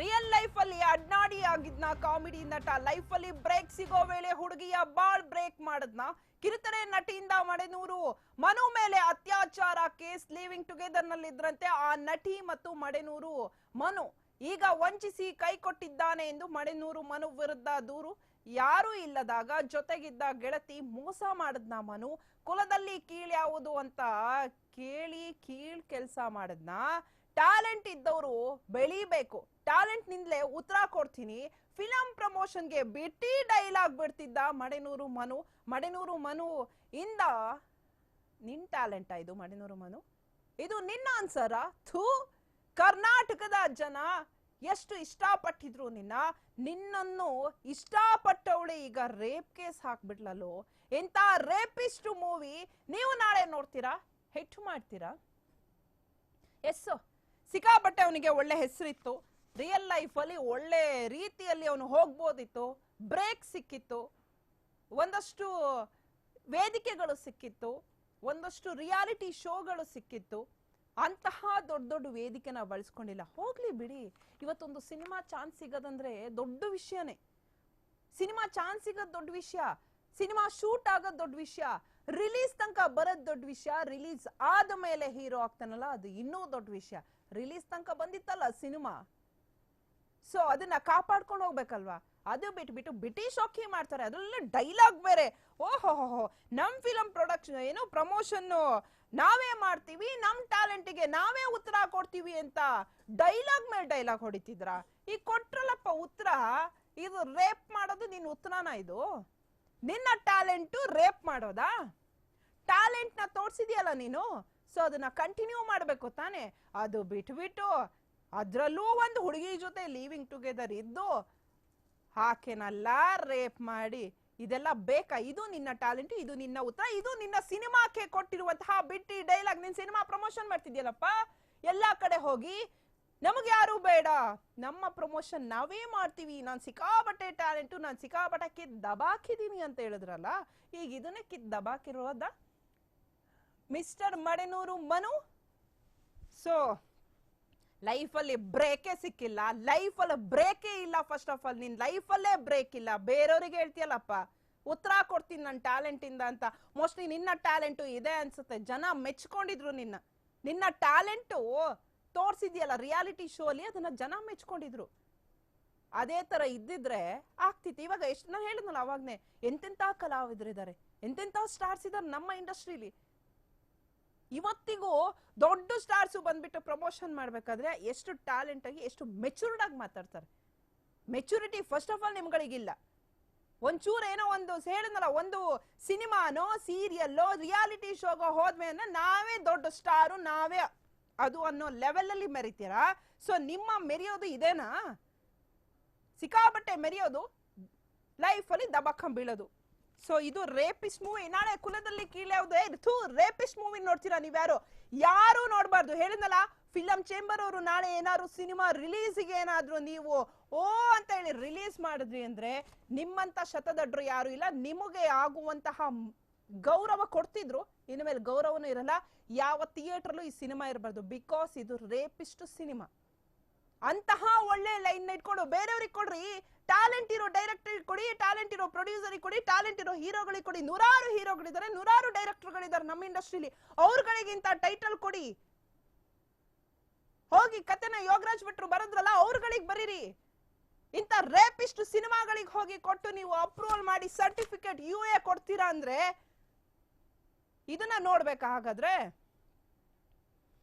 Real life ಅಲ್ಲಿ ಅಡ್ನಾಡಿ ಆಗಿದ್ನ ಕಾಮಿಡಿ ನಟ ಲೈಫ್ ಅಲ್ಲಿ ಬ್ರೇಕ್ ಸಿಗೋ ವೇಳೆ ಹುಡುಗಿಯ ಬಾಳ್ ಬ್ರೇಕ್ ಮಾಡದ್ನ. ಕಿರುತೆರೆ ನಟಿಯಿಂದ ಮಡೆನೂರು. ಮನು ಮೇಲೆ ಅತ್ಯಾಚಾರ ಕೇಸ್ ಲಿವಿಂಗ್ ಟುಗೆದರ್ನಲ್ಲಿ ಇದ್ರಂತೆ ಆ ನಟಿ ಮತ್ತು ಮಡೆನೂರು. ಮನು ಈಗ ವಂಚಿಸಿ ಕೈ ಕೊಟ್ಟಿದ್ದಾನೆ ಎಂದು ಮಡೆನೂರು ಮನು ವಿರುದ್ಧ ದೂರು. ಯಾರೂ ಇಲ್ಲದಾಗ ಜೊತೆಗಿದ್ದ ಗೆಳತಿ ಮೋಸ ಮಾಡದ್ನ ಮನು. ಕುಲದಲ್ಲಿ ಕೀಳ್ಯಾವುದು ಅಂತ ಕೇಳಿ ಕೀಳ್ ಕೆಲಸ ಮಾಡದ್ನ. ಟ್ಯಾಲೆಂಟ್ ಇದ್ದವರು ಬೆಳಿಬೇಕು. ಟ್ಯಾಲೆಂಟ್ ನಿಂದಲೇ ಉತ್ತರ ಕೊಡ್ತೀನಿ. ಫಿಲಂ ಪ್ರಮೋಷನ್ಗೆ ಬಿಟ್ಟಿ ಡೈಲಾಗ್ ಬಿಡ್ತಿದ್ದ ಮಡೆನೂರು ಮನು. ಮಡೆನೂರು ಮನು ಇಂದ ನಿನ್ ಟ್ಯಾಲೆಂಟ್ ಇದು ಮಡೆನೂರು ಮನು. ಇದು ನಿನ್ನ ಆನ್ಸರ ಥೂ! ಕರ್ನಾಟಕದ ಜನ ಎಷ್ಟು ಇಷ್ಟಪಟ್ಟಿದ್ರು ನಿನ್ನ. ನಿನ್ನನ್ನು ಇಷ್ಟಪಟ್ಟವಳೆ ಈಗ ರೇಪ್ ಕೇಸ್ ಹಾಕ್ಬಿಟ್ಲಲ್ಲೋ? ಎಂತ ರೇಪಿಸ್ಟ್ ಮೂವಿ ನೀವು ನಾಳೆ ನೋಡ್ತೀರಾ? ಹಿಟ್ ಮಾಡ್ತೀರಾ? ಎಸ್ ಸಿಕ್ಕಾಪಟ್ಟೆ ಅವನಿಗೆ ಒಳ್ಳೆ ಹೆಸರಿತ್ತು. ರಿಯಲ್ ಲೈಫ್ ಅಲ್ಲಿ ಒಳ್ಳೆ ರೀತಿಯಲ್ಲಿ ಅವನು ಹೋಗ್ಬೋದಿತ್ತು. ಬ್ರೇಕ್ ಸಿಕ್ಕಿತ್ತು. ಒಂದಷ್ಟು ವೇದಿಕೆಗಳು ಸಿಕ್ಕಿತ್ತು. ಒಂದಷ್ಟು ರಿಯಾಲಿಟಿ ಶೋಗಳು ಸಿಕ್ಕಿತ್ತು. ಅಂತಹ ದೊಡ್ಡ ದೊಡ್ಡ ವೇದಿಕೆನ ಬಳಸ್ಕೊಂಡಿಲ್ಲ. ಹೋಗ್ಲಿ ಬಿಡಿ. ಇವತ್ತೊಂದು ಸಿನಿಮಾ ಚಾನ್ಸ್ ಸಿಗೋದಂದ್ರೆ ದೊಡ್ಡ ವಿಷಯನೇ. ಸಿನಿಮಾ ಚಾನ್ಸ್ ಸಿಗೋದು ದೊಡ್ಡ ವಿಷಯ. ಸಿನಿಮಾ ಶೂಟ್ ಆಗೋದು ದೊಡ್ಡ ವಿಷಯ. ರಿಲೀಸ್ ತನಕ ಬರೋದ್ ದೊಡ್ಡ ವಿಷಯ, ರಿಲೀಸ್ ಆದ ಮೇಲೆ ಹೀರೋ ಆಗ್ತಾನಲ್ಲ, ಅದು ಇನ್ನೂ ದೊಡ್ಡ ವಿಷಯ. ರಿಲೀಸ್ ತನಕ ಬಂದಿತ್ತಲ್ಲ ಸಿನಿಮಾ. ಸೊ ಅದನ್ನ ಕಾಪಾಡ್ಕೊಂಡು ಹೋಗ್ಬೇಕಲ್ವಾ? ಅದು ಬಿಟ್ಬಿಟ್ಟು ಬ್ರಿಟಿಷ್ ಹೋಗಿ ಮಾಡ್ತಾರೆ. ಅದರಲ್ಲೂ ಡೈಲಾಗ್ ಬೇರೆ. ಓಹೋ ನಮ್ ಫಿಲಂ ಪ್ರೊಡಕ್ಷನ್ ಏನು ಪ್ರಮೋಷನ್ ನಾವೇ ಮಾಡ್ತೀವಿ, ನಮ್ ಟ್ಯಾಲೆಂಟಿಗೆ ನಾವೇ ಉತ್ತರ ಕೊಡ್ತೀವಿ ಅಂತ ಡೈಲಾಗ್ ಮೇಲೆ ಡೈಲಾಗ್ ಹೊಡಿತಿದ್ರ? ಈ ಕೊಟ್ರಲ್ಲಪ್ಪ ಉತ್ತರ? ಇದು ರೇಪ್ ಮಾಡೋದು ನಿನ್ ಉತ್ತರನ ಇದು. ನಿನ್ನ ಟ್ಯಾಲೆಂಟು ರೇಪ್ ಮಾಡೋದಾ? ಟ್ಯಾಲೆಂಟ್ನ ತೋರ್ಸಿದ್ಯಲ್ಲ ನೀನು? ಸೊ ಅದನ್ನ ಕಂಟಿನ್ಯೂ ಮಾಡ್ಬೇಕು ತಾನೆ. ಅದು ಬಿಟ್ಬಿಟ್ಟು ಅದ್ರಲ್ಲೂ ಒಂದು ಹುಡುಗಿ ಜೊತೆ ಲೀವಿಂಗ್ ಟುಗೆದರ್ ಇದ್ದು ಆಕೆನಲ್ಲ ರೇಪ್ ಮಾಡಿ. ಇದೆಲ್ಲ ಬೇಕಾ? ಇದು ನಿನ್ನ ಟ್ಯಾಲೆಂಟ್, ಇದು ನಿನ್ನ ಉತ್ತರ ಇದು ನಿನ್ನ ಸಿನಿಮಾಕ್ಕೆ ಕೊಟ್ಟಿರುವಂತಹ ಬಿಟ್ಟಿ ಡೈಲಾಗ್ ನಿನ್ ಸಿನಿಮಾ ಪ್ರಮೋಷನ್ ಮಾಡ್ತಿದ್ಯಲ್ಲಪ್ಪ? ಎಲ್ಲಾ ಕಡೆ ಹೋಗಿ ನಮಗೆ ಯಾರು ಬೇಡ. ನಮ್ಮ ಪ್ರಮೋಷನ್ ನಾವೇ ಮಾಡ್ತೀವಿ. ನಾನ್ ಸಿಕ್ಕಾಪಟ್ಟೆ ಟ್ಯಾಲೆಂಟು ನಾನ್ ಸಿಕ್ಕಾಪಟ್ಟೆ ಕಿತ್ ದಬಾಕಿದೀನಿ ಅಂತ ಹೇಳಿದ್ರಲ್ಲ, ಈಗ ಇದನ್ನೇ ಕಿತ್ ದಬಾಕಿರೋದ ಮಿಸ್ಟರ್ ಮಡೆನೂರು ಮನು. ಸೊ ಲೈಫಲ್ಲಿ ಬ್ರೇಕೇ ಸಿಕ್ಕಿಲ್ಲ. ಲೈಫಲ್ಲಿ ಬ್ರೇಕೇ ಇಲ್ಲ ಫಸ್ಟ್ ಆಫ್ ಆಲ್ ನಿನ್ ಲೈಫಲ್ಲೇ ಬ್ರೇಕ್ ಇಲ್ಲ. ಬೇರೆಯವ್ರಿಗೆ ಹೇಳ್ತೀಯಲ್ಲಪ್ಪ. ಉತ್ತರ ಕೊಡ್ತೀನಿ ನನ್ನ ಟ್ಯಾಲೆಂಟ್ ಇಂದ ಅಂತ. ಮೋಸ್ಟ್ಲಿ ನಿನ್ನ ಟ್ಯಾಲೆಂಟು ಇದೆ ಅನ್ಸುತ್ತೆ. ಜನ ಮೆಚ್ಕೊಂಡಿದ್ರು ನಿನ್ನ. ನಿನ್ನ ಟ್ಯಾಲೆಂಟು ತೋರ್ಸಿದ್ಯಲ್ಲ ರಿಯಾಲಿಟಿ ಶೋ ಅಲ್ಲಿ ಅದನ್ನ ಜನ ಮೆಚ್ಕೊಂಡಿದ್ರು. ಅದೇ ತರ ಇದ್ದಿದ್ರೆ ಆಗ್ತಿತ್ತು. ಇವಾಗ ಎಷ್ಟು ನಾನು ಹೇಳಿದ್ನಲ್ಲ ಅವಾಗ್ನೇ, ಎಂತೆಂಥ ಕಲಾವಿದರಿದ್ದಾರೆ ಎಂತೆಂಥ ಸ್ಟಾರ್ಸ್ ಇದ್ದಾರೆ ನಮ್ಮ ಇಂಡಸ್ಟ್ರಿಲಿ ಇವತ್ತಿಗೂ ದೊಡ್ಡ ಸ್ಟಾರ್ಸ್ ಬಂದ್ಬಿಟ್ಟು ಪ್ರಮೋಷನ್ ಮಾಡ್ಬೇಕಾದ್ರೆ ಎಷ್ಟು ಟ್ಯಾಲೆಂಟ್ ಆಗಿ, ಎಷ್ಟು ಮೆಚೂರ್ಡ್ ಆಗಿ ಮಾತಾಡ್ತಾರೆ. ಮೆಚುರಿಟಿ ಫಸ್ಟ್ ಆಫ್ ಆಲ್ ನಿಮ್ಗಳಿಗಿಲ್ಲ. ಒಂಚೂರು ಏನೋ ಒಂದು ಹೇಳಿದ್ನಲ್ಲ, ಒಂದು ಸಿನಿಮಾನೋ ಸೀರಿಯಲ್ಲೋ ರಿಯಾಲಿಟಿ ಶೋಗೋ ಹೋದ್ಮೇಲೆ ನಾವೇ ದೊಡ್ಡ ಸ್ಟಾರು ನಾವೇ ಅದು ಅನ್ನೋ ಲೆವೆಲಲ್ಲಿ ಮೆರಿತೀರಾ? ಸೊ ನಿಮ್ಮ ಮೆರೆಯೋದು ಇದೇನಾ? ಸಿಕ್ಕಾಬಟ್ಟೆ ಮೆರೆಯೋದು ಲೈಫ್ ಅಲ್ಲಿ ದಬಾಕಂ ಬೀಳೋದು. ಸೊ ಇದು ರೇಪಿಸ್ ಮೂವಿ ನಾಳೆ ಕುಲದಲ್ಲಿ ಕೀಳ್ಯಾವ್ದು ಥೂ ರೇಪಿಸ್ ಮೂವಿ ನೋಡ್ತೀರಾ ನೀವ್ಯಾರು? ಯಾರು ನೋಡಬಾರ್ದು. ಹೇಳಿದ್ನಲ್ಲ ಫಿಲಂ ಚೇಂಬರ್ ಅವರು ನಾಳೆ ಏನಾದ್ರು ಸಿನಿಮಾ ರಿಲೀಸಿಗೆ ಏನಾದರೂ ನೀವು, ಓ, ಅಂತ ಹೇಳಿ ರಿಲೀಸ್ ಮಾಡಿದ್ರಿ ಅಂದ್ರೆ ನಿಮ್ಮಂತ ಶತದಡ್ರು ಯಾರು ಇಲ್ಲ. ನಿಮಗೆ ಆಗುವಂತಹ ಗೌರವ ಕೊಡ್ತಿದ್ರು ಇನ್ನು ಮೇಲೆ ಗೌರವನೂ ಇರಲ್ಲ. ಯಾವ ಥಿಯೇಟರ್ಲು ಈ ಸಿನಿಮಾ ಇರಬಾರ್ದು. ಬಿಕಾಸ್ ಇದು ರೇಪಿಸ್ಟ್ ಸಿನಿಮಾ. ಅಂತಹ ಒಳ್ಳೆ ಲೈನ್ ಇಟ್ಕೊಂಡು ಬೇರೆಯವ್ರಿಗೆ ಕೊಡ್ರಿ. ಟ್ಯಾಲೆಂಟ್ ಇರೋ ಡೈರೆಕ್ಟರ್ ಕೊಡಿ ಟ್ಯಾಲೆಂಟ್ ಇರೋ ಪ್ರೊಡ್ಯೂಸರ್ ಕೊಡಿ ಟ್ಯಾಲೆಂಟ್ ಇರೋ ಹೀರೋಗಳಿಗೆ ಕೊಡಿ. ನೂರಾರು ಹೀರೋಗಳಿದ್ದಾರೆ ನೂರಾರು ಡೈರೆಕ್ಟರ್ಗಳಿದ್ದಾರೆ ನಮ್ಮ ಇಂಡಸ್ಟ್ರಿಲಿ ಅವ್ರಗಳಿಗಿಂತ ಟೈಟಲ್ ಕೊಡಿ. ಹೋಗಿ ಕತೆನ ಯೋಗರಾಜ್ ಭಟ್ರು ಬರದ್ರಲ್ಲ, ಅವ್ರಗಳಿಗೆ ಬರೀರಿ. ಇಂಥ ರೇಪಿಸ್ಟ್ ಸಿನಿಮಾಗಳಿಗೆ ಹೋಗಿ ಕೊಟ್ಟು ನೀವು ಅಪ್ರೂವಲ್ ಮಾಡಿ ಸರ್ಟಿಫಿಕೇಟ್ ಯು ಎ ಕೊಡ್ತೀರಾ ಅಂದ್ರೆ ಇದನ್ನ ನೋಡ್ಬೇಕಾ ಹಾಗಾದ್ರೆ?